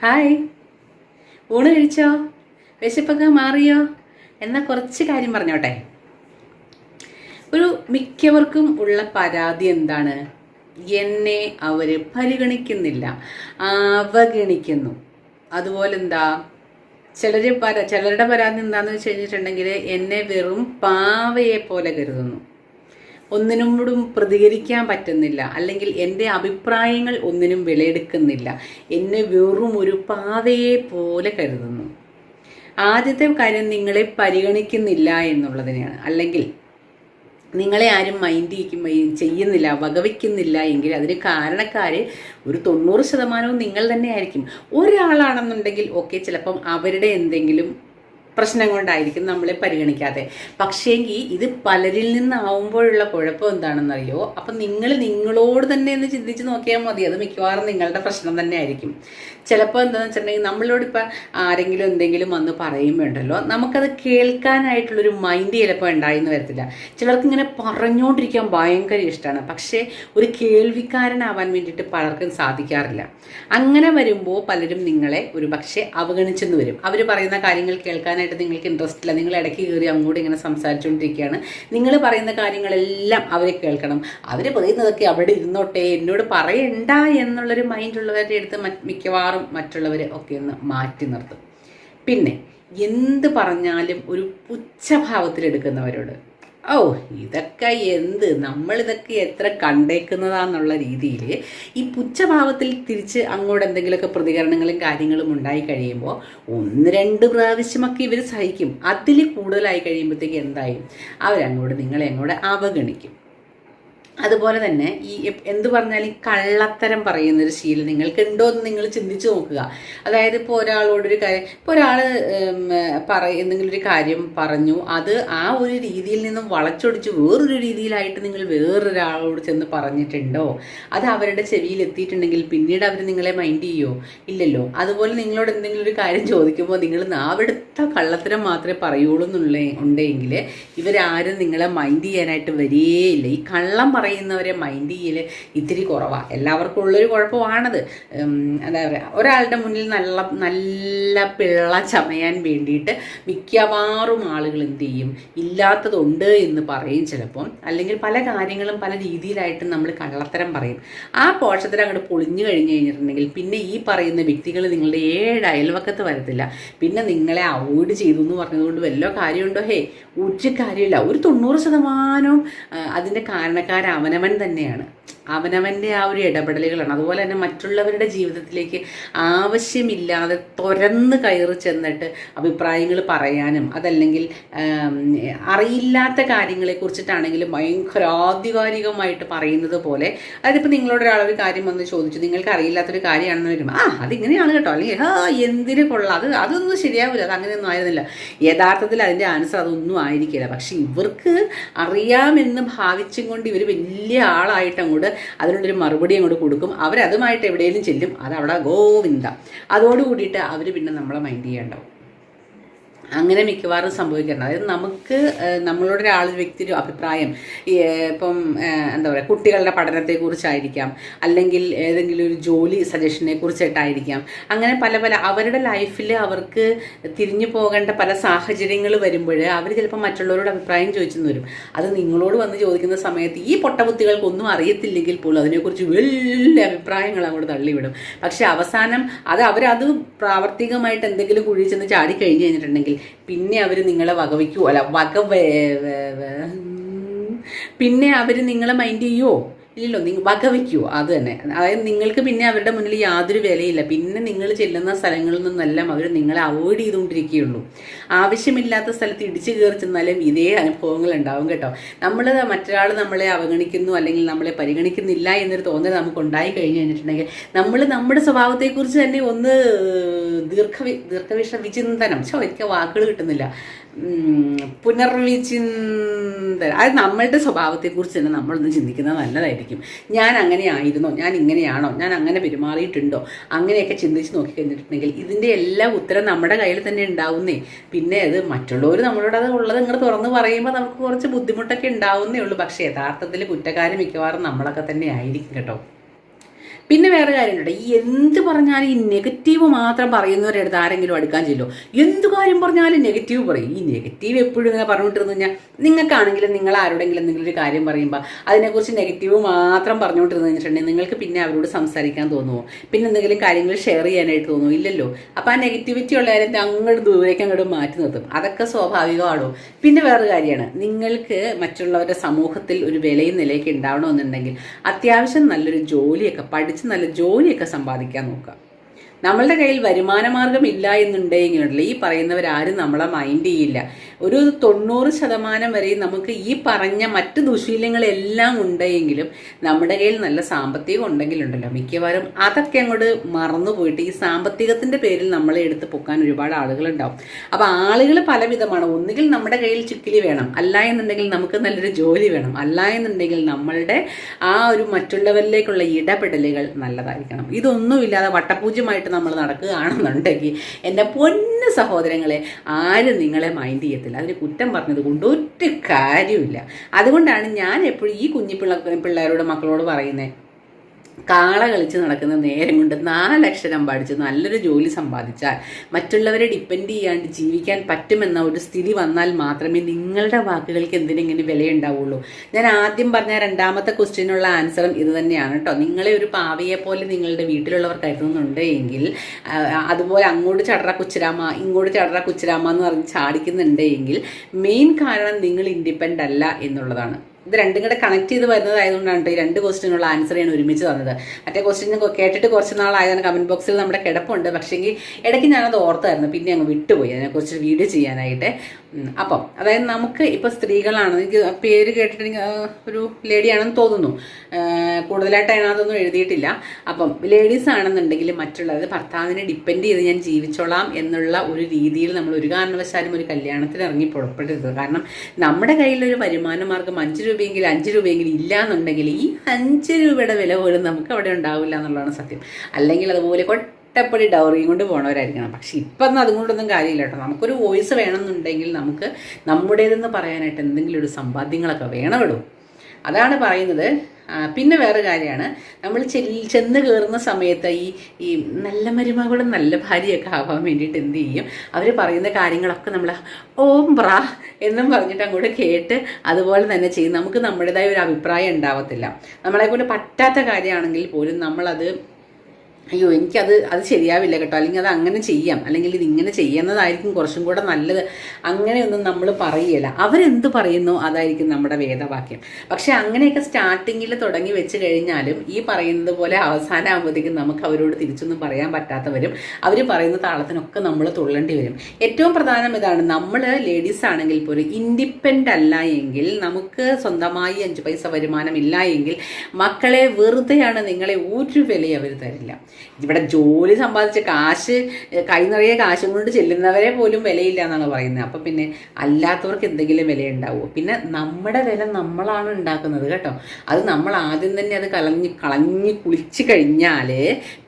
Hi. ഊണ് കഴിച്ചോ? വിശപ്പൊക്കെ മാറിയോ? എന്നാൽ കുറച്ച് കാര്യം പറഞ്ഞോട്ടെ. ഒരു മിക്കവർക്കും ഉള്ള പരാതി എന്താണ്? എന്നെ അവർ പരിഗണിക്കുന്നില്ല. അവഗണിക്കുന്നു. അതുപോലെ എന്താ? ചിലർ പര ചിലരുടെ പരാതി എന്താണെന്ന് വെച്ച് കഴിഞ്ഞിട്ടുണ്ടെങ്കിൽ എന്നെ വെറും പാവയെ പോലെ കരുതുന്നു. ഒന്നിനോടും പ്രതികരിക്കാൻ പറ്റുന്നില്ല. അല്ലെങ്കിൽ എന്റെ അഭിപ്രായങ്ങൾ ഒന്നിനും വിലയെടുക്കുന്നില്ല. എന്നെ വെറും ഒരു പാതയെ പോലെ കരുതുന്നു. ആദ്യത്തെ കാര്യം നിങ്ങളെ പരിഗണിക്കുന്നില്ല എന്നുള്ളതിനെയാണ്. അല്ലെങ്കിൽ നിങ്ങളെ ആരും മൈൻഡ് ചെയ്യുന്നില്ല വകവയ്ക്കുന്നില്ല എങ്കിൽ അതിന് കാരണക്കാര് ഒരു തൊണ്ണൂറ് ശതമാനവും നിങ്ങൾ തന്നെ ആയിരിക്കും ഒരാളാണെന്നുണ്ടെങ്കിൽ ഓക്കെ ചിലപ്പം അവരുടെ എന്തെങ്കിലും പ്രശ്നം കൊണ്ടായിരിക്കും നമ്മളെ പരിഗണിക്കാതെ. പക്ഷേങ്കിൽ ഇത് പലരിൽ നിന്നാവുമ്പോഴുള്ള കുഴപ്പം എന്താണെന്നറിയോ? അപ്പം നിങ്ങൾ നിങ്ങളോട് തന്നെ ഒന്ന് ചിന്തിച്ച് നോക്കിയാൽ മതി. അത് മിക്കവാറും നിങ്ങളുടെ പ്രശ്നം തന്നെ ആയിരിക്കും ചിലപ്പോൾ എന്താണെന്ന് വെച്ചിട്ടുണ്ടെങ്കിൽ നമ്മളോട് ഇപ്പം ആരെങ്കിലും എന്തെങ്കിലും വന്ന് പറയുമ്പോണ്ടല്ലോ നമുക്കത് കേൾക്കാനായിട്ടുള്ളൊരു മൈൻഡ് ചിലപ്പോൾ ഉണ്ടായിന്ന് വരത്തില്ല. ചിലർക്ക് ഇങ്ങനെ പറഞ്ഞുകൊണ്ടിരിക്കാൻ ഭയങ്കര ഇഷ്ടമാണ് പക്ഷേ ഒരു കേൾവിക്കാരനാവാൻ വേണ്ടിയിട്ട് പലർക്കും സാധിക്കാറില്ല. അങ്ങനെ വരുമ്പോൾ പലരും നിങ്ങളെ ഒരു പക്ഷേ അവഗണിച്ചെന്ന് വരും. അവർ പറയുന്ന കാര്യങ്ങൾ കേൾക്കാനായിട്ട് നിങ്ങൾക്ക് ഇൻട്രസ്റ്റ് ഇല്ല. നിങ്ങൾ ഇടയ്ക്ക് കയറി അങ്ങോട്ട് ഇങ്ങനെ സംസാരിച്ചുകൊണ്ടിരിക്കുകയാണ്. നിങ്ങൾ പറയുന്ന കാര്യങ്ങളെല്ലാം അവർ കേൾക്കണം. അവർ പറയുന്നതൊക്കെ അവിടെ ഇരുന്നോട്ടെ എന്നോട് പറയണ്ട എന്നുള്ളൊരു മൈൻഡുള്ളവരുടെ അടുത്ത് മിക്കവാറും മറ്റുള്ളവർ ഒക്കെ ഒന്ന് മാറ്റി നിർത്തും. പിന്നെ എന്ത് പറഞ്ഞാലും ഒരു പുച്ഛഭാവത്തിലെടുക്കുന്നവരോട് ഓ ഇതൊക്കെ എന്ത്? നമ്മളിതൊക്കെ എത്ര കണ്ടേക്കുന്നതാന്നുള്ള രീതിയിൽ ഈ പുച്ഛഭാവത്തിൽ തിരിച്ച് അങ്ങോട്ട് എന്തെങ്കിലുമൊക്കെ പ്രതികരണങ്ങളും കാര്യങ്ങളും ഉണ്ടായി കഴിയുമ്പോൾ ഒന്ന് രണ്ട് പ്രാവശ്യമൊക്കെ ഇവർ സഹിക്കും. അതിൽ കൂടുതലായി കഴിയുമ്പോഴത്തേക്ക് എന്തായാലും അവരങ്ങോട്ട് നിങ്ങളെ അങ്ങോട്ട് അവഗണിക്കും. അതുപോലെ തന്നെ ഈ എന്ത് പറഞ്ഞാലും കള്ളത്തരം പറയുന്നൊരു ശീലം നിങ്ങൾക്ക് ഉണ്ടോ എന്ന് നിങ്ങൾ ചിന്തിച്ചു നോക്കുക. അതായത് ഇപ്പോൾ ഒരാളോടൊരു കാര്യം ഇപ്പോൾ ഒരാൾ പറ എന്തെങ്കിലും ഒരു കാര്യം പറഞ്ഞു അത് ആ ഒരു രീതിയിൽ നിന്നും വളച്ചൊടിച്ച് വേറൊരു രീതിയിലായിട്ട് നിങ്ങൾ വേറൊരാളോട് ചെന്ന് പറഞ്ഞിട്ടുണ്ടോ? അത് അവരുടെ ചെവിയിൽ എത്തിയിട്ടുണ്ടെങ്കിൽ പിന്നീട് അവർ നിങ്ങളെ മൈൻഡ് ചെയ്യുമോ ഇല്ലല്ലോ. അതുപോലെ നിങ്ങളോട് എന്തെങ്കിലും ഒരു കാര്യം ചോദിക്കുമ്പോൾ നിങ്ങൾ നാവെടുത്ത കള്ളത്തരം മാത്രമേ പറയുള്ളൂ എന്നുള്ള ഉണ്ടെങ്കിൽ ഇവരാരും നിങ്ങളെ മൈൻഡ് ചെയ്യാനായിട്ട് വരികയില്ല ഈ കള്ളം പറയുന്നവരെ മൈൻഡ് ചെയ്യൽ ഇത്തിരി കുറവാണ് എല്ലാവർക്കും ഉള്ളൊരു കുഴപ്പമാണത്. എന്താ പറയുക ഒരാളുടെ മുന്നിൽ നല്ല നല്ല പിള്ള ചമയാൻ വേണ്ടിയിട്ട് മിക്കവാറും ആളുകൾ എന്ത് ചെയ്യും? ഇല്ലാത്തതുണ്ട് എന്ന് പറയും ചിലപ്പം. അല്ലെങ്കിൽ പല കാര്യങ്ങളും പല രീതിയിലായിട്ട് നമ്മൾ കള്ളത്തരം പറയും. ആ പോഷത്തിൽ അങ്ങോട്ട് പൊളിഞ്ഞു കഴിഞ്ഞു കഴിഞ്ഞിട്ടുണ്ടെങ്കിൽ പിന്നെ ഈ പറയുന്ന വ്യക്തികൾ നിങ്ങളുടെ ഏഴ് അയൽവക്കത്ത് വരത്തില്ല. പിന്നെ നിങ്ങളെ അവോയ്ഡ് ചെയ്തു എന്ന് പറഞ്ഞതുകൊണ്ട് വല്ല കാര്യമുണ്ടോ? ഹേ ഒരു കാര്യമില്ല. ഒരു തൊണ്ണൂറ് ശതമാനവും അതിന്റെ കാരണക്കാരൻ അവനവൻ തന്നെയാണ്. അവനവന്റെ ആ ഒരു ഇടപെടലുകളാണ്. അതുപോലെ തന്നെ മറ്റുള്ളവരുടെ ജീവിതത്തിലേക്ക് ആവശ്യമില്ലാതെ തുറന്ന് കയറി ചെന്നിട്ട് അഭിപ്രായങ്ങൾ പറയാനും അതല്ലെങ്കിൽ അറിയില്ലാത്ത കാര്യങ്ങളെ കുറിച്ചിട്ടാണെങ്കിലും ഭയങ്കര ആധികാരികമായിട്ട് പറയുന്നത് പോലെ അതിപ്പോൾ നിങ്ങളോട് ഒരാളൊരു കാര്യം വന്ന് ചോദിച്ചു നിങ്ങൾക്ക് അറിയില്ലാത്തൊരു കാര്യമാണെന്ന് വരുമ്പോൾ ആ അതിങ്ങനെയാണ് കേട്ടോ. അല്ലെങ്കിൽ ആ എന്തിനു കൊള്ളാം അത് അതൊന്നും ശരിയാവില്ല അത് അങ്ങനെയൊന്നും ആയിരുന്നില്ല. യഥാർത്ഥത്തിൽ അതിന്റെ ആൻസർ അതൊന്നും ആയിരിക്കില്ല. പക്ഷെ ഇവർക്ക് അറിയാമെന്ന് ഭാവിച്ചും കൊണ്ട് ഇവർ വലിയ ആളായിട്ട് അങ്ങോട്ട് അതിനുള്ളൊരു മറുപടി അങ്ങോട്ട് കൊടുക്കും. അവരതുമായിട്ട് എവിടെയെങ്കിലും ചെല്ലും. അത് അവിടെ ഗോവിന്ദ. അതോടുകൂടിയിട്ട് അവർ പിന്നെ നമ്മളെ മൈൻഡ് ചെയ്യണ്ടാവും അങ്ങനെ മിക്കവാറും സംഭവിക്കുന്നത് അതായത് നമുക്ക് നമ്മളുടെ ഒരാൾ വ്യക്തി അഭിപ്രായം ഇപ്പം എന്താ പറയുക കുട്ടികളുടെ പഠനത്തെക്കുറിച്ചായിരിക്കാം അല്ലെങ്കിൽ ഏതെങ്കിലും ഒരു ജോലി സജഷനെ കുറിച്ചിട്ടായിരിക്കാം അങ്ങനെ പല പല അവരുടെ ലൈഫിൽ അവർക്ക് തിരിഞ്ഞു പോകേണ്ട പല സാഹചര്യങ്ങൾ വരുമ്പോൾ അവർ ചിലപ്പോൾ മറ്റുള്ളവരോട് അഭിപ്രായം ചോദിച്ചെന്ന് വരും. അത് നിങ്ങളോട് വന്ന് ചോദിക്കുന്ന സമയത്ത് ഈ പൊട്ടബുദ്ധികൾക്കൊന്നും അറിയത്തില്ലെങ്കിൽ പോലും അതിനെക്കുറിച്ച് വലിയ അഭിപ്രായങ്ങൾ അങ്ങോട്ട് തള്ളിവിടും. പക്ഷേ അവസാനം അത് അവരത് പ്രാവർത്തികമായിട്ട് എന്തെങ്കിലും കുഴി ചെന്ന് ചാടി കഴിഞ്ഞ് കഴിഞ്ഞിട്ടുണ്ടെങ്കിൽ പിന്നെ അവർ നിങ്ങളെ വകവയ്ക്കുമോ അല്ല വക. പിന്നെ അവർ നിങ്ങളെ മൈൻഡ് ചെയ്യുമോ ഇല്ലല്ലോ നിങ്ങൾ വകവയ്ക്കുമോ അത് തന്നെ. അതായത് നിങ്ങൾക്ക് പിന്നെ അവരുടെ മുന്നിൽ യാതൊരു വിലയില്ല. പിന്നെ നിങ്ങൾ ചെല്ലുന്ന സ്ഥലങ്ങളിൽ നിന്നെല്ലാം അവർ നിങ്ങളെ അവോയ്ഡ് ചെയ്തുകൊണ്ടിരിക്കുകയുള്ളൂ. ആവശ്യമില്ലാത്ത സ്ഥലത്ത് ഇടിച്ചു കയറി ചെന്നാലും ഇതേ അനുഭവങ്ങൾ ഉണ്ടാവും കേട്ടോ. നമ്മൾ മറ്റൊരാൾ നമ്മളെ അവഗണിക്കുന്നു അല്ലെങ്കിൽ നമ്മളെ പരിഗണിക്കുന്നില്ല എന്നൊരു തോന്നൽ നമുക്ക് ഉണ്ടായി കഴിഞ്ഞു കഴിഞ്ഞിട്ടുണ്ടെങ്കിൽ നമ്മൾ നമ്മുടെ സ്വഭാവത്തെക്കുറിച്ച് തന്നെ ഒന്ന് ദീർഘ ദീർഘവിഷ വിചിന്തനം ചോ എനിക്ക് വാക്കുകൾ കിട്ടുന്നില്ല. പുനർവിചിന്ത അത് നമ്മളുടെ സ്വഭാവത്തെക്കുറിച്ച് തന്നെ നമ്മളൊന്ന് ചിന്തിക്കുന്നത് നല്ലതായിരിക്കും. ഞാൻ അങ്ങനെ ആയിരുന്നോ? ഞാൻ ഇങ്ങനെയാണോ? ഞാൻ അങ്ങനെ പെരുമാറിയിട്ടുണ്ടോ? അങ്ങനെയൊക്കെ ചിന്തിച്ച് നോക്കി കഴിഞ്ഞിട്ടുണ്ടെങ്കിൽ ഇതിന്റെ എല്ലാ ഉത്തരം നമ്മുടെ കയ്യിൽ തന്നെ ഉണ്ടാവുന്നേ. പിന്നെ അത് മറ്റുള്ളവർ നമ്മളോട് അത് ഉള്ളത് ഇങ്ങനെ തുറന്ന് പറയുമ്പോൾ നമുക്ക് കുറച്ച് ബുദ്ധിമുട്ടൊക്കെ ഉണ്ടാവുന്നേ ഉള്ളൂ. പക്ഷേ യഥാർത്ഥത്തിൽ കുറ്റക്കാരും മിക്കവാറും നമ്മളൊക്കെ തന്നെ ആയിരിക്കും കേട്ടോ. പിന്നെ വേറെ കാര്യമുണ്ട്. ഈ എന്ത് പറഞ്ഞാലും ഈ നെഗറ്റീവ് മാത്രം പറയുന്നവരുടെ അടുത്ത് ആരെങ്കിലും അടുക്കാൻ ചെല്ലോ എന്ത് കാര്യം പറഞ്ഞാലും നെഗറ്റീവ് പറയും. ഈ നെഗറ്റീവ് എപ്പോഴും ഇങ്ങനെ പറഞ്ഞുകൊണ്ടിരുന്നു കഴിഞ്ഞാൽ നിങ്ങൾക്കാണെങ്കിലും നിങ്ങൾ ആരോടെങ്കിലും എന്തെങ്കിലും ഒരു കാര്യം പറയുമ്പോൾ അതിനെക്കുറിച്ച് നെഗറ്റീവ് മാത്രം പറഞ്ഞുകൊണ്ടിരുന്നു വെച്ചിട്ടുണ്ടെങ്കിൽ നിങ്ങൾക്ക് പിന്നെ അവരോട് സംസാരിക്കാൻ തോന്നുമോ പിന്നെ എന്തെങ്കിലും കാര്യങ്ങൾ ഷെയർ ചെയ്യാനായിട്ട് തോന്നുമോ ഇല്ലല്ലോ. അപ്പോൾ ആ നെഗറ്റിവിറ്റി ഉള്ള അങ്ങോട്ട് ദൂരേക്ക് അങ്ങോട്ട് മാറ്റി നിർത്തും. അതൊക്കെ സ്വാഭാവികമാണോ? പിന്നെ വേറെ കാര്യമാണ്. നിങ്ങൾക്ക് മറ്റുള്ളവരുടെ സമൂഹത്തിൽ ഒരു വിലയും നിലയൊക്കെ ഉണ്ടാവണമെന്നുണ്ടെങ്കിൽ അത്യാവശ്യം നല്ലൊരു ജോലിയൊക്കെ പഠിച്ച് നല്ല ജോലിയൊക്കെ സമ്പാദിക്കാൻ നോക്കുക. നമ്മളുടെ കയ്യിൽ വരുമാന മാർഗം ഇല്ല എന്നുണ്ടെങ്കിലുണ്ടല്ലോ ഈ പറയുന്നവരാരും നമ്മളെ മൈൻഡ് ചെയ്യില്ല. ഒരു തൊണ്ണൂറ് ശതമാനം വരെ നമുക്ക് ഈ പറഞ്ഞ മറ്റ് ദുശീലങ്ങളെല്ലാം ഉണ്ടെങ്കിലും നമ്മുടെ കയ്യിൽ നല്ല സാമ്പത്തികം ഉണ്ടെങ്കിലുണ്ടല്ലോ. മിക്കവാറും അതൊക്കെ അങ്ങോട്ട് മറന്നു പോയിട്ട് ഈ സാമ്പത്തികത്തിന്റെ പേരിൽ നമ്മളെ എടുത്ത് പൊക്കാൻ ഒരുപാട് ആളുകളുണ്ടാവും. അപ്പൊ ആളുകൾ പലവിധമാണ്. ഒന്നുകിൽ നമ്മുടെ കയ്യിൽ ചിക്കിലി വേണം. അല്ല എന്നുണ്ടെങ്കിൽ നമുക്ക് നല്ലൊരു ജോലി വേണം. അല്ല എന്നുണ്ടെങ്കിൽ നമ്മളുടെ ആ ഒരു മറ്റുള്ളവരിലേക്കുള്ള ഇടപെടലുകൾ നല്ലതായിരിക്കണം. ഇതൊന്നുമില്ലാതെ വട്ടപൂജ്യമായിട്ട് നമ്മൾ നടക്കുകയാണെന്നുണ്ടെങ്കിൽ എന്റെ പൊന്ന് സഹോദരങ്ങളെ ആരും നിങ്ങളെ മൈൻഡ് ചെയ്യത്തില്ല. അതിന് കുറ്റം പറഞ്ഞത് കൊണ്ട് ഒരു കാര്യമില്ല അതുകൊണ്ടാണ് ഞാൻ എപ്പോഴും ഈ കുഞ്ഞിപ്പിള്ള പിള്ളേരോട് മക്കളോട് പറയുന്നത് കാള കളിച്ച് നടക്കുന്ന നേരം കൊണ്ട് നാലക്ഷരം പഠിച്ച് നല്ലൊരു ജോലി സമ്പാദിച്ചാൽ മറ്റുള്ളവരെ ഡിപ്പെൻഡ് ചെയ്യാണ്ട് ജീവിക്കാൻ പറ്റുമെന്ന ഒരു സ്ഥിതി വന്നാൽ മാത്രമേ നിങ്ങളുടെ വാക്കുകൾക്ക് എന്തിനെങ്ങനെ വിലയുണ്ടാവുള്ളൂ. ഞാൻ ആദ്യം പറഞ്ഞ രണ്ടാമത്തെ ക്വസ്റ്റ്യനുള്ള ആൻസറും ഇത് തന്നെയാണ് കേട്ടോ. നിങ്ങളെ ഒരു പാവയെ പോലെ നിങ്ങളുടെ വീട്ടിലുള്ളവർ കരുതുന്നുണ്ട് എങ്കിൽ അതുപോലെ അങ്ങോട്ട് ചടറ കുച്ചിരാമ ഇങ്ങോട്ട് ചടറ കുച്ചിരാമ എന്ന് പറഞ്ഞ് ചാടിക്കുന്നുണ്ട് എങ്കിൽ മെയിൻ കാരണം നിങ്ങൾ ഇൻഡിപെൻഡ് അല്ല എന്നുള്ളതാണ്. ഇത് രണ്ടും കൂടെ കണക്ട് ചെയ്ത് വരുന്നതായതുകൊണ്ടാണ് ഈ രണ്ട് ക്വസ്റ്റിനുള്ള ആൻസർ ഞാൻ ഒരുമിച്ച് തന്നത്. മറ്റേ ക്വസ്റ്റിന് കേട്ടിട്ട് കുറച്ച് നാളായതാണ് കമന്റ് ബോക്സിൽ നമ്മുടെ കിടപ്പുണ്ട്. പക്ഷേങ്കിൽ ഇടയ്ക്ക് ഞാനത് ഓർത്തായിരുന്നു. പിന്നെ അങ്ങ് വിട്ടുപോയി. അതിനെക്കുറിച്ച് വീഡിയോ ചെയ്യാനായിട്ട്. അപ്പം അതായത് നമുക്ക് ഇപ്പോൾ സ്ത്രീകളാണ് എനിക്ക് പേര് കേട്ടിട്ട് ഒരു ലേഡിയാണെന്ന് തോന്നുന്നു. കൂടുതലായിട്ട് അതിനകത്തൊന്നും എഴുതിയിട്ടില്ല. അപ്പം ലേഡീസ് ആണെന്നുണ്ടെങ്കിൽ മറ്റുള്ളത് ഭർത്താവിനെ ഡിപ്പെൻഡ് ചെയ്ത് ഞാൻ ജീവിച്ചോളാം എന്നുള്ള ഒരു രീതിയിൽ നമ്മൾ ഒരു കാരണവശാലും ഒരു കല്യാണത്തിന് ഇറങ്ങി പുറപ്പെടരുത്. കാരണം നമ്മുടെ കയ്യിലൊരു വരുമാന മാർഗം അഞ്ച് രൂപയെങ്കിലും അഞ്ച് രൂപയെങ്കിലും ഇല്ല എന്നുണ്ടെങ്കിൽ ഈ അഞ്ച് രൂപയുടെ വില പോലും നമുക്ക് അവിടെ ഉണ്ടാവില്ല എന്നുള്ളതാണ് സത്യം. അല്ലെങ്കിൽ അതുപോലെ ഒറ്റപ്പടി ഡൗറിയും കൊണ്ട് പോണവരായിരിക്കണം. പക്ഷെ ഇപ്പം അതുകൊണ്ടൊന്നും കാര്യമില്ല കേട്ടോ. നമുക്കൊരു വോയിസ് വേണമെന്നുണ്ടെങ്കിൽ നമുക്ക് നമ്മുടേതെന്ന് പറയാനായിട്ട് എന്തെങ്കിലും ഒരു സമ്പാദ്യങ്ങളൊക്കെ വേണമിടും അതാണ് പറയുന്നത്. പിന്നെ വേറെ കാര്യമാണ്. നമ്മൾ ചെന്ന് കയറുന്ന സമയത്ത് ഈ ഈ നല്ല മരുമകളും നല്ല ഭാര്യയൊക്കെ ആവാൻ വേണ്ടിയിട്ട് എന്ത് ചെയ്യും? അവർ പറയുന്ന കാര്യങ്ങളൊക്കെ നമ്മൾ ഓം ബ്രാ എന്നും പറഞ്ഞിട്ട് അങ്ങോട്ട് കേട്ട് അതുപോലെ തന്നെ ചെയ്യും. നമുക്ക് നമ്മുടേതായ ഒരു അഭിപ്രായം ഉണ്ടാവത്തില്ല. നമ്മളെ കൊണ്ട് പറ്റാത്ത കാര്യമാണെങ്കിൽ പോലും നമ്മളത് അയ്യോ എനിക്കത് അത് ശരിയാവില്ല കേട്ടോ. അല്ലെങ്കിൽ അത് അങ്ങനെ ചെയ്യാം. അല്ലെങ്കിൽ ഇത് ഇങ്ങനെ ചെയ്യുന്നതായിരിക്കും കുറച്ചും കൂടെ നല്ലത്. അങ്ങനെയൊന്നും നമ്മൾ പറയുകയില്ല അവരെന്ത് പറയുന്നു അതായിരിക്കും നമ്മുടെ വേദവാക്യം. പക്ഷെ അങ്ങനെയൊക്കെ സ്റ്റാർട്ടിങ്ങിൽ തുടങ്ങി വെച്ച് കഴിഞ്ഞാലും ഈ പറയുന്നത് പോലെ അവസാനമാകുമ്പോഴത്തേക്കും നമുക്ക് അവരോട് തിരിച്ചൊന്നും പറയാൻ പറ്റാത്തവരും അവർ പറയുന്ന താളത്തിനൊക്കെ നമ്മൾ തുള്ളേണ്ടി വരും. ഏറ്റവും പ്രധാനം ഇതാണ് നമ്മൾ ലേഡീസ് ആണെങ്കിൽ പോലും ഇൻഡിപെൻഡ് അല്ല എങ്കിൽ നമുക്ക് സ്വന്തമായി അഞ്ച് പൈസ വരുമാനം ഇല്ല എങ്കിൽ മക്കളെ വെറുതെയാണ് നിങ്ങളെ ഒരു വിലയും അവർ തരില്ല. ഇവിടെ ജോലി സമ്പാദിച്ച കാശ് കൈ നിറയെ കാശും കൊണ്ട് ചെല്ലുന്നവരെ പോലും വിലയില്ല എന്നാണ് പറയുന്നത്. അപ്പം പിന്നെ അല്ലാത്തവർക്ക് എന്തെങ്കിലും വില ഉണ്ടാവുമോ പിന്നെ നമ്മുടെ വില നമ്മളാണ് ഉണ്ടാക്കുന്നത് കേട്ടോ. അത് നമ്മൾ ആദ്യം തന്നെ അത് കളഞ്ഞ് കളഞ്ഞ് കുളിച്ച് കഴിഞ്ഞാൽ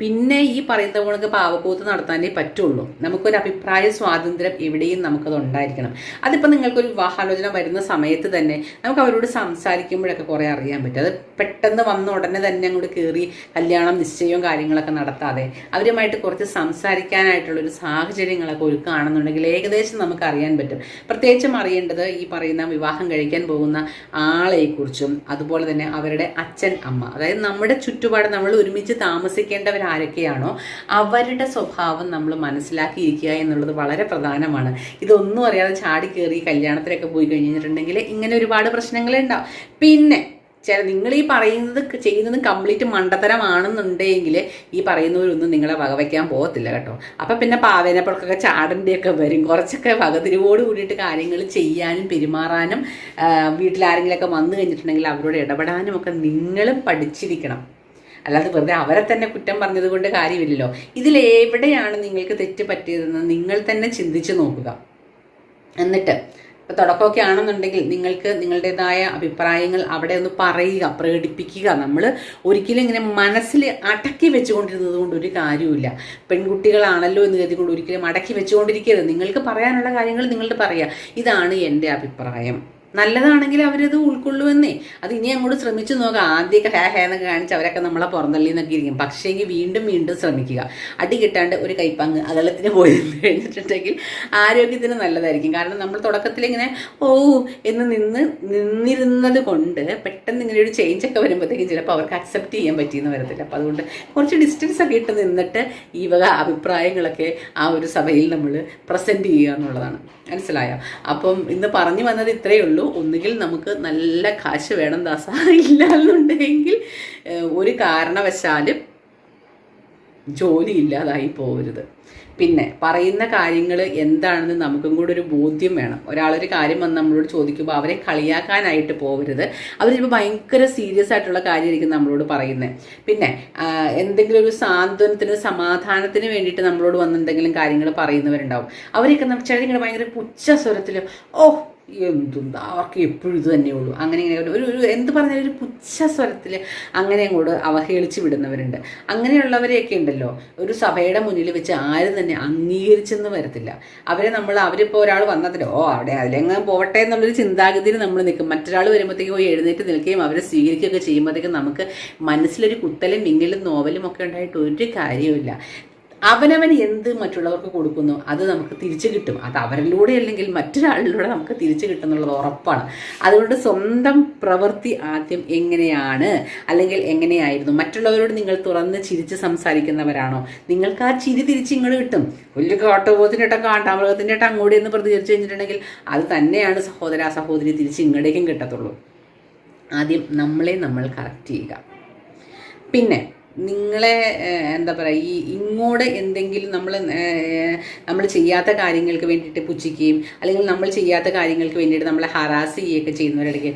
പിന്നെ ഈ പറയുന്ന പോലൊക്കെ പാവക്കൂത്ത് നടത്താനേ പറ്റുള്ളൂ. നമുക്കൊരു അഭിപ്രായ സ്വാതന്ത്ര്യം എവിടെയും നമുക്കത് ഉണ്ടായിരിക്കണം. അതിപ്പോൾ നിങ്ങൾക്കൊരു വിവാഹാലോചന വരുന്ന സമയത്ത് തന്നെ നമുക്ക് അവരോട് സംസാരിക്കുമ്പോഴൊക്കെ കുറേ അറിയാൻ പറ്റും. അത് പെട്ടെന്ന് വന്ന ഉടനെ തന്നെ അങ്ങോട്ട് കയറി കല്യാണം നിശ്ചയവും കാര്യങ്ങളൊക്കെ നടത്താതെ അവരുമായിട്ട് കുറച്ച് സംസാരിക്കാനായിട്ടുള്ളൊരു സാഹചര്യങ്ങളൊക്കെ ഒരുക്കുകയാണെന്നുണ്ടെങ്കിൽ ഏകദേശം നമുക്ക് അറിയാൻ പറ്റും. പ്രത്യേകിച്ചും അറിയേണ്ടത് ഈ പറയുന്ന വിവാഹം കഴിക്കാൻ പോകുന്ന ആളെക്കുറിച്ചും അതുപോലെ തന്നെ അവരുടെ അച്ഛൻ അമ്മ. അതായത് നമ്മുടെ ചുറ്റുപാട് നമ്മൾ ഒരുമിച്ച് താമസിക്കേണ്ടവർ ആരൊക്കെയാണോ അവരുടെ സ്വഭാവം നമ്മൾ മനസ്സിലാക്കിയിരിക്കുക എന്നുള്ളത് വളരെ പ്രധാനമാണ്. ഇതൊന്നും അറിയാതെ ചാടി കയറി കല്യാണത്തിലൊക്കെ പോയി കഴിഞ്ഞിട്ടുണ്ടെങ്കിൽ ഇങ്ങനെ ഒരുപാട് പ്രശ്നങ്ങളുണ്ടാവും പിന്നെ ചില നിങ്ങൾ ഈ പറയുന്നത് ചെയ്യുന്നത് കംപ്ലീറ്റ് മണ്ടത്തരമാണെന്നുണ്ടെങ്കിൽ ഈ പറയുന്നവരൊന്നും നിങ്ങളെ വകവയ്ക്കാൻ പോകത്തില്ല കേട്ടോ. അപ്പം പിന്നെ പാവേനപ്പുറക്കൊക്കെ ചാടന്റെയൊക്കെ വരും. കുറച്ചൊക്കെ വകതിരിവോട് കൂടിയിട്ട് കാര്യങ്ങൾ ചെയ്യാനും പെരുമാറാനും വീട്ടിലാരെങ്കിലുമൊക്കെ വന്നു കഴിഞ്ഞിട്ടുണ്ടെങ്കിൽ അവരോട് ഇടപെടാനും ഒക്കെ നിങ്ങളും പഠിച്ചിരിക്കണം. അല്ലാതെ വെറുതെ അവരെ തന്നെ കുറ്റം പറഞ്ഞത് കൊണ്ട് കാര്യമില്ലല്ലോ. ഇതിലെവിടെയാണ് നിങ്ങൾക്ക് തെറ്റ് പറ്റിയതെന്ന് നിങ്ങൾ തന്നെ ചിന്തിച്ച് നോക്കുക. എന്നിട്ട് ഇപ്പോൾ തുടക്കമൊക്കെ ആണെന്നുണ്ടെങ്കിൽ നിങ്ങൾക്ക് നിങ്ങളുടേതായ അഭിപ്രായങ്ങൾ അവിടെ ഒന്ന് പറയുക പ്രകടിപ്പിക്കുക. നമ്മൾ ഒരിക്കലും ഇങ്ങനെ മനസ്സിൽ അടക്കി വെച്ചുകൊണ്ടിരുന്നത് കൊണ്ട് ഒരു കാര്യമില്ല പെൺകുട്ടികളാണല്ലോ എന്ന് കരുതിക്കൊണ്ട് ഒരിക്കലും അടക്കി വെച്ചുകൊണ്ടിരിക്കരുത്. നിങ്ങൾക്ക് പറയാനുള്ള കാര്യങ്ങൾ നിങ്ങളുടെ പറയുക. ഇതാണ് എന്റെ അഭിപ്രായം. നല്ലതാണെങ്കിൽ അവരത് ഉൾക്കൊള്ളുമെന്നേ അത് ഇനി അങ്ങോട്ട് ശ്രമിച്ചു നോക്കാം. ആദ്യമൊക്കെ ഹേ ഹേ എന്നൊക്കെ കാണിച്ച് അവരൊക്കെ നമ്മളെ പുറന്തള്ളി എന്നൊക്കെ ഇരിക്കും. പക്ഷേങ്കിൽ വീണ്ടും വീണ്ടും ശ്രമിക്കുക. അടി കിട്ടാണ്ട് ഒരു കൈപ്പങ്ങ് അകലത്തിന് പോയി കഴിഞ്ഞിട്ടുണ്ടെങ്കിൽ ആരോഗ്യത്തിന് നല്ലതായിരിക്കും. കാരണം നമ്മൾ തുടക്കത്തിൽ ഇങ്ങനെ ഓ എന്ന് നിന്ന് നിന്നിരുന്നത് കൊണ്ട് പെട്ടെന്ന് ഇങ്ങനെ ഒരു ചേഞ്ച് ഒക്കെ വരുമ്പോഴത്തേക്കും ചിലപ്പോൾ അവർക്ക് അക്സെപ്റ്റ് ചെയ്യാൻ പറ്റിയെന്ന് വരത്തില്ല. അപ്പോൾ അതുകൊണ്ട് കുറച്ച് ഡിസ്റ്റൻസ് ഒക്കെ ഇട്ട് നിന്നിട്ട് ഈ വക അഭിപ്രായങ്ങളൊക്കെ ആ ഒരു സഭയിൽ നമ്മൾ പ്രസന്റ് ചെയ്യുക എന്നുള്ളതാണ്. മനസ്സിലായോ? അപ്പം ഇന്ന് പറഞ്ഞു വന്നത് ഇത്രയേ ഉള്ളൂ. ഒന്നുകിൽ നമുക്ക് നല്ല കാശ് വേണം ദാസ. ഇല്ല എന്നുണ്ടെങ്കിൽ ഒരു കാരണവശാലും ജോലി ഇല്ലാതായി പോകരുത് പിന്നെ പറയുന്ന കാര്യങ്ങൾ എന്താണെന്ന് നമുക്കും കൂടെ ഒരു ബോധ്യം വേണം. ഒരാളൊരു കാര്യം വന്ന് നമ്മളോട് ചോദിക്കുമ്പോൾ അവരെ കളിയാക്കാനായിട്ട് പോകരുത് അവർ ചിലപ്പോൾ ഭയങ്കര സീരിയസ് ആയിട്ടുള്ള കാര്യമായിരിക്കും നമ്മളോട് പറയുന്നത് പിന്നെ എന്തെങ്കിലും ഒരു സാന്ത്വനത്തിന് സമാധാനത്തിന് വേണ്ടിയിട്ട് നമ്മളോട് വന്ന് എന്തെങ്കിലും കാര്യങ്ങൾ പറയുന്നവരുണ്ടാവും. അവരൊക്കെ നമുക്ക് ചില ഇങ്ങനെ ഭയങ്കര പുച്ഛ സ്വരത്തിൽ ഓ എന്തും അവർക്ക് എപ്പോഴും ഇത് തന്നെ ഉള്ളൂ. അങ്ങനെ ഇങ്ങനെ ഒരു ഒരു എന്ത് പറഞ്ഞാലും ഒരു പുച്ഛ സ്വരത്തിൽ അങ്ങനെ അങ്ങോട്ട് അവഹേളിച്ച് വിടുന്നവരുണ്ട്. അങ്ങനെയുള്ളവരെയൊക്കെ ഉണ്ടല്ലോ. ഒരു സഭയുടെ മുന്നിൽ വെച്ച് ആരും തന്നെ അംഗീകരിച്ചെന്ന് വരത്തില്ല. അവരെ നമ്മൾ അവരിപ്പോൾ ഒരാൾ വന്നതിൽ ഓ അവിടെ അതിലെങ്ങനെ പോവട്ടെ എന്നുള്ളൊരു ചിന്താഗതിയിൽ നമ്മൾ നിൽക്കും. മറ്റൊരാൾ വരുമ്പോഴത്തേക്കും പോയി എഴുന്നേറ്റ് നിൽക്കുകയും അവരെ സ്വീകരിക്കുകയൊക്കെ ചെയ്യുമ്പോഴത്തേക്കും നമുക്ക് മനസ്സിലൊരു കുത്തലും മിങ്ങലും നോവലും ഒക്കെ ഉണ്ടായിട്ട് ഒരു കാര്യവുമില്ല. അവനവൻ എന്ത് മറ്റുള്ളവർക്ക് കൊടുക്കുന്നു അത് നമുക്ക് തിരിച്ചു കിട്ടും. അത് അവരിലൂടെ അല്ലെങ്കിൽ മറ്റൊരാളിലൂടെ നമുക്ക് തിരിച്ചു കിട്ടുന്നുള്ളത് ഉറപ്പാണ്. അതുകൊണ്ട് സ്വന്തം പ്രവൃത്തി ആദ്യം എങ്ങനെയാണ്? അല്ലെങ്കിൽ എങ്ങനെയായിരുന്നു? മറ്റുള്ളവരോട് നിങ്ങൾ തുറന്ന് ചിരിച്ച് സംസാരിക്കുന്നവരാണോ? നിങ്ങൾക്ക് ആ ചിരി തിരിച്ച് ഇങ്ങോട്ട് കിട്ടും. വലിയ കാട്ടുപോത്തിന്റെ കാണ്ടാമൃഗത്തിന്റെ അങ്ങോട്ട് എന്ന് പ്രതികരിച്ചു കഴിഞ്ഞിട്ടുണ്ടെങ്കിൽ അത് തന്നെയാണ് സഹോദര സഹോദരി തിരിച്ച് ഇങ്ങടേക്കും കിട്ടത്തുള്ളൂ. ആദ്യം നമ്മളെ നമ്മൾ കറക്റ്റ് ചെയ്യുക. പിന്നെ നിങ്ങളെ എന്താ പറയുക ഈ ഇങ്ങോട്ട് എന്തെങ്കിലും നമ്മൾ നമ്മൾ ചെയ്യാത്ത കാര്യങ്ങൾക്ക് വേണ്ടിയിട്ട് പുച്ഛിക്കുകയും അല്ലെങ്കിൽ നമ്മൾ ചെയ്യാത്ത കാര്യങ്ങൾക്ക് വേണ്ടിയിട്ട് നമ്മളെ ഹറാസ് ചെയ്യുകയൊക്കെ ചെയ്യുന്നവരിടയ്ക്ക്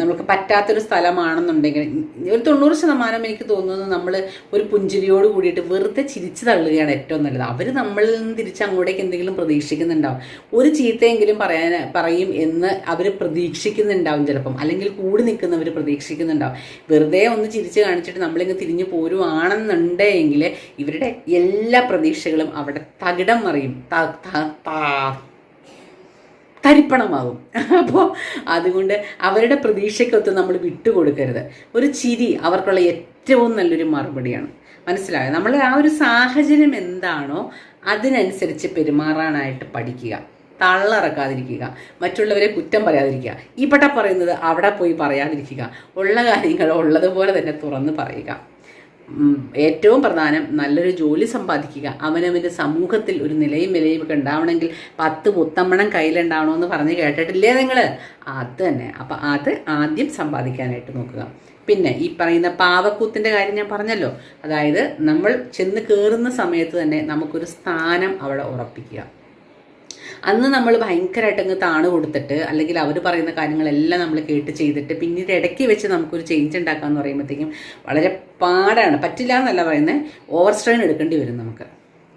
നമുക്ക് പറ്റാത്തൊരു സ്ഥലമാണെന്നുണ്ടെങ്കിൽ ഒരു തൊണ്ണൂറ് ശതമാനം എനിക്ക് തോന്നുന്നത് നമ്മൾ ഒരു പുഞ്ചിരിയോട് കൂടിയിട്ട് വെറുതെ ചിരിച്ചു തള്ളുകയാണ് ഏറ്റവും നല്ലത്. അവർ നമ്മളിൽ നിന്ന് തിരിച്ച് അങ്ങോട്ടേക്ക് എന്തെങ്കിലും പ്രതീക്ഷിക്കുന്നുണ്ടാവും. ഒരു ചീത്തയെങ്കിലും പറയാൻ പറയും എന്ന് അവർ പ്രതീക്ഷിക്കുന്നുണ്ടാവും ചിലപ്പം. അല്ലെങ്കിൽ കൂടി നിൽക്കുന്നവർ പ്രതീക്ഷിക്കുന്നുണ്ടാവും. വെറുതെ ഒന്ന് ചിരിച്ച് കാണിച്ചിട്ട് നമ്മളിങ്ങ് തിരിഞ്ഞു പോരുവാണെന്നുണ്ടെങ്കിൽ ഇവരുടെ എല്ലാ പ്രതീക്ഷകളും അവിടെ തകിടം മറിയും. തരിപ്പണമാകും. അപ്പോൾ അതുകൊണ്ട് അവരുടെ പ്രതീക്ഷയ്ക്കൊത്ത് നമ്മൾ വിട്ടുകൊടുക്കരുത്. ഒരു ചിരി അവർക്കുള്ള ഏറ്റവും നല്ലൊരു മറുപടിയാണ്. മനസ്സിലായോ? നമ്മൾ ആ ഒരു സാഹചര്യം എന്താണോ അതിനനുസരിച്ച് പെരുമാറാനായിട്ട് പഠിക്കുക. തള്ളറക്കാതിരിക്കുക. മറ്റുള്ളവരെ കുറ്റം പറയാതിരിക്കുക. ഇവിടെ പറയുന്നത് അവിടെ പോയി പറയാതിരിക്കുക. ഉള്ള കാര്യങ്ങൾ ഉള്ളതുപോലെ തന്നെ തുറന്ന് പറയുക. ഏറ്റവും പ്രധാനം നല്ലൊരു ജോലി സമ്പാദിക്കുക. അവനവന്റെ സമൂഹത്തിൽ ഒരു നിലയും വിലയും ഒക്കെ ഉണ്ടാവണമെങ്കിൽ പത്ത് മുത്തമ്മണം കയ്യിലുണ്ടാവണമെന്ന് പറഞ്ഞ് കേട്ടിട്ടില്ലേ നിങ്ങൾ അത് തന്നെ. അപ്പം അത് ആദ്യം സമ്പാദിക്കാനായിട്ട് നോക്കുക. പിന്നെ ഈ പറയുന്ന പാവക്കൂത്തിന്റെ കാര്യം ഞാൻ പറഞ്ഞല്ലോ. അതായത് നമ്മൾ ചെന്ന് കയറുന്ന സമയത്ത് തന്നെ നമുക്കൊരു സ്ഥാനം അവിടെ ഉറപ്പിക്കുക. അന്ന് നമ്മൾ ഭയങ്കരമായിട്ട് അങ്ങ് താണ് കൊടുത്തിട്ട് അല്ലെങ്കിൽ അവർ പറയുന്ന കാര്യങ്ങളെല്ലാം നമ്മൾ കേട്ട് ചെയ്തിട്ട് പിന്നീട് ഇടയ്ക്ക് വെച്ച് നമുക്കൊരു ചേഞ്ച് ഉണ്ടാക്കാമെന്ന് പറയുമ്പോഴത്തേക്കും വളരെ പാടാണ്. പറ്റില്ല എന്നല്ല പറയുന്നത് ഓവർ സ്ട്രെയിൻ എടുക്കേണ്ടി വരും നമുക്ക്.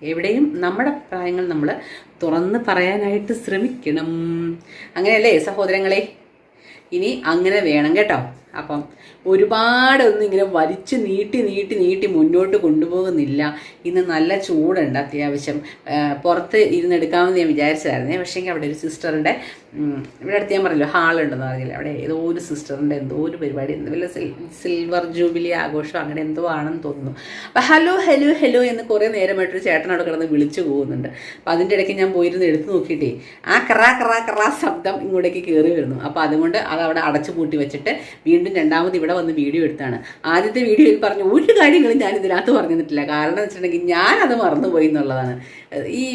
എവിടെയും നമ്മുടെ അഭിപ്രായങ്ങൾ നമ്മൾ തുറന്ന് പറയാനായിട്ട് ശ്രമിക്കണം. അങ്ങനെയല്ലേ സഹോദരങ്ങളെ? ഇനി അങ്ങനെ വേണം കേട്ടോ. അപ്പം ഒരുപാടൊന്നും ഇങ്ങനെ വലിച്ചു നീട്ടി നീട്ടി നീട്ടി മുന്നോട്ട് കൊണ്ടുപോകുന്നില്ല. ഇന്ന് നല്ല ചൂടുണ്ട് അത്യാവശ്യം. പുറത്ത് ഇരുന്നെടുക്കാമെന്ന് ഞാൻ വിചാരിച്ചതായിരുന്നു. പക്ഷേ അവിടെ ഒരു സിസ്റ്ററിന്റെ ഇവിടെ അടുത്ത് ഞാൻ പറഞ്ഞല്ലോ ഹാളുണ്ടെന്ന് പറഞ്ഞില്ല? അവിടെ ഏതോ ഒരു സിസ്റ്ററിന്റെ എന്തോ ഒരു പരിപാടി എന്ത് വല്ല സിൽവർ ജൂബിലി ആഘോഷം അങ്ങനെ എന്തോ ആണെന്ന് തോന്നുന്നു. അപ്പം ഹലോ ഹലോ ഹലോ എന്ന് കുറേ നേരമായിട്ടൊരു ചേട്ടൻ അവിടെ കിടന്ന് വിളിച്ചു പോകുന്നുണ്ട്. അപ്പം അതിന്റെ ഇടയ്ക്ക് ഞാൻ പോയിരുന്ന് എടുത്തു നോക്കിയിട്ടേ ആ കറാ കറാ കറാ ശബ്ദം ഇങ്ങോട്ടേക്ക് കയറി വരുന്നു. അപ്പോൾ അതുകൊണ്ട് അത് അവിടെ അടച്ചു പൂട്ടി വെച്ചിട്ട് വീണ്ടും രണ്ടാമത് ഇവിടെ വന്ന് വീഡിയോ എടുത്താണ്. ആദ്യത്തെ വീഡിയോയിൽ പറഞ്ഞ ഒരു കാര്യങ്ങളും ഞാൻ ഇതിനകത്ത് പറഞ്ഞിട്ടില്ല. കാരണം എന്ന് വെച്ചിട്ടുണ്ടെങ്കിൽ ഞാനത് മറന്നുപോയി എന്നുള്ളതാണ്. ഈ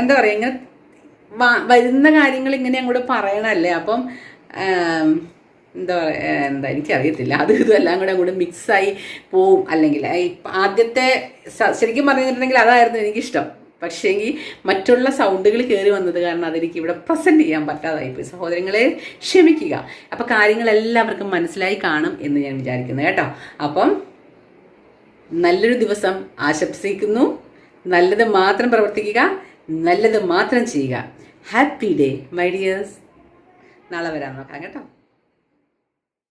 എന്താ പറയുക ഇങ്ങനെ വരുന്ന കാര്യങ്ങൾ ഇങ്ങനെ അങ്ങോട്ട് പറയണല്ലേ അപ്പം എന്താ പറയുക എന്താ എനിക്കറിയത്തില്ല. അത് ഇതും എല്ലാം കൂടെ അങ്ങോട്ട് മിക്സായി പോവും. അല്ലെങ്കിൽ ആദ്യത്തെ ശരിക്കും പറഞ്ഞിട്ടുണ്ടെങ്കിൽ അതായിരുന്നു എനിക്കിഷ്ടം. പക്ഷേങ്കിൽ മറ്റുള്ള സൗണ്ടുകൾ കയറി വന്നത് കാരണം അതെനിക്ക് ഇവിടെ പ്രസന്റ് ചെയ്യാൻ പറ്റാതായിപ്പോയി സഹോദരങ്ങളെ ക്ഷമിക്കുക. അപ്പോൾ കാര്യങ്ങളെല്ലാവർക്കും മനസ്സിലായി കാണും എന്ന് ഞാൻ വിചാരിക്കുന്നു കേട്ടോ. അപ്പം നല്ലൊരു ദിവസം ആശംസിക്കുന്നു. നല്ലത് മാത്രം പ്രവർത്തിക്കുക. നല്ലത് മാത്രം ചെയ്യുക. ഹാപ്പി ഡേ മൈ ഡിയേഴ്സ് നാളെ വരാൻ നോക്കാം കേട്ടോ.